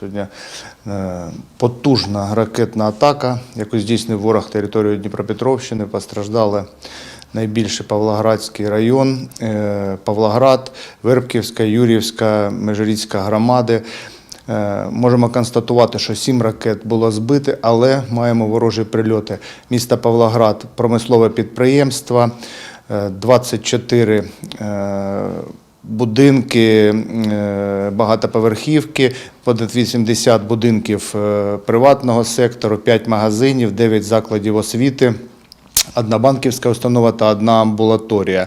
Сьогодні е, потужна ракетна атака, яку здійснив ворог територію Дніпропетровщини. Постраждали найбільше Павлоградський район, е, Павлоград, Вербківська, Юрівська, Межиріцька громади. Е, Можемо констатувати, що сім ракет було збито, але маємо ворожі прильоти. Місто Павлоград, промислове підприємство, е, 24 е, будинки, е, багатоповерхівки, понад 80 будинків е, приватного сектору, 5 магазинів, 9 закладів освіти, одна банківська установа та одна амбулаторія.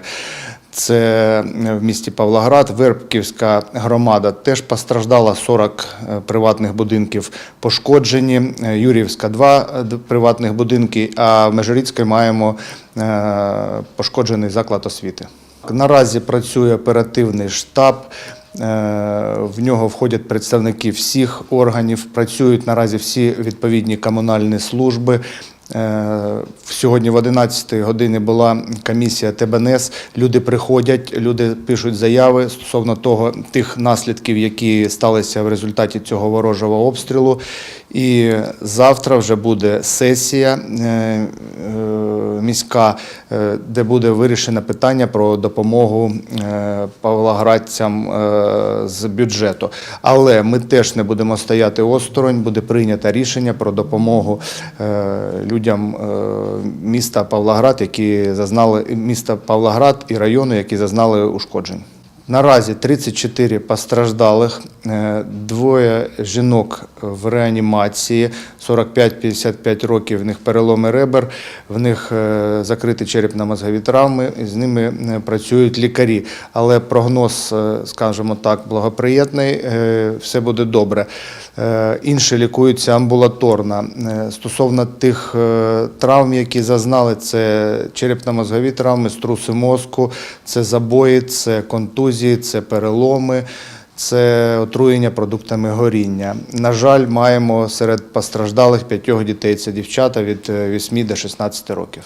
Це в місті Павлоград, Вербківська громада теж постраждала 40 е, приватних будинків пошкоджені. Е, Юрівська два е, приватних будинки, а в Межиріцькій маємо е, пошкоджений заклад освіти. Наразі працює оперативний штаб. е, В нього входять представники всіх органів, працюють наразі всі відповідні комунальні служби. Е, Сьогодні в 11 годині була комісія ТБНС. Люди приходять, люди пишуть заяви стосовно того тих наслідків, які сталися в результаті цього ворожого обстрілу. І завтра вже буде сесія е, міська, е, де буде вирішено питання про допомогу е, павлоградцям е, з бюджету. Але ми теж не будемо стояти осторонь, буде прийнято рішення про допомогу людям міста Павлоград, які зазнали міста Павлоград і району, які зазнали ушкоджень. Наразі 34 постраждалих, е, двоє жінок в реанімації, 45-55 років, в них переломи ребер, в них е, закриті черепно-мозгові травми, з ними е, працюють лікарі. Але прогноз, скажімо так, благоприємний, е, все буде добре. Інші лікуються амбулаторно. Стосовно тих травм, які зазнали, це черепно-мозгові травми, струси мозку, це забої, це контузії, це переломи. Це отруєння продуктами горіння. На жаль, маємо серед постраждалих п'ятьох дітей. Це дівчата від е, 8 до 16 років.